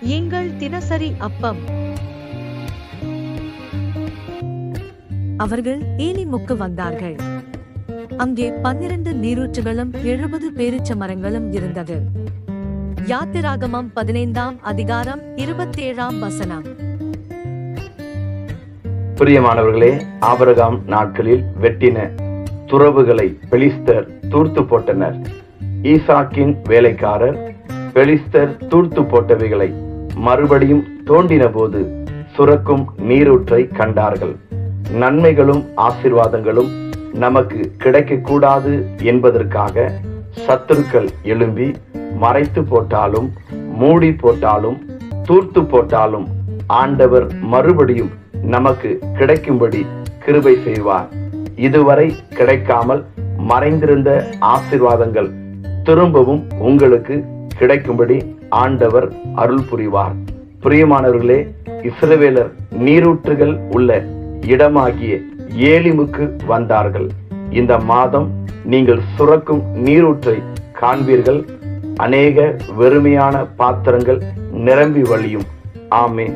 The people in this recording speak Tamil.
எங்கள் தினசரி அப்பம். அவர்கள் ஏலிமுக்கு வந்தார்கள். அங்கே பன்னிரண்டு நீரூற்றுகளும் எழுபது பேரிச்ச மரங்களும் இருந்தது. யாத்திராகமம் பதினைந்தாம் அதிகாரம் இருபத்தேழாம் வசனம். பிரியமானவர்களே ஆபரகாம் நாட்களில் வெட்டின துறவுகளை பெலிஸ்தர் தூர்த்து போட்டனர். ஈசாக்கின் வேலைக்காரர் பெலிஸ்தர் தூர்த்து போட்டவைகளை மறுபடியும் தோண்டின போது சுரக்கும் நீரூற்றை கண்டார்கள். நன்மைகளும் ஆசிர்வாதங்களும் நமக்கு கிடைக்கக்கூடாது என்பதற்காக சத்துருக்கள் எழும்பி மறைத்து போட்டாலும் மூடி போட்டாலும் தூர்த்து போட்டாலும் ஆண்டவர் மறுபடியும் நமக்கு கிடைக்கும்படி கிருபை செய்வார். இதுவரை கிடைக்காமல் மறைந்திருந்த ஆசிர்வாதங்கள் திரும்பவும் உங்களுக்கு கிடைக்கும்படி ஆண்டவர் அருள் புரிவார். பிரியமானவர்களே இஸ்ரவேலர் நீரூற்றுகள் உள்ள இடமாகிய ஏலிமுக்கு வந்தார்கள். இந்த மாதம் நீங்கள் சுரக்கும் நீரூற்றை காண்பீர்கள். அநேக வெறுமையான பாத்திரங்கள் நிரம்பி வழியும். ஆமே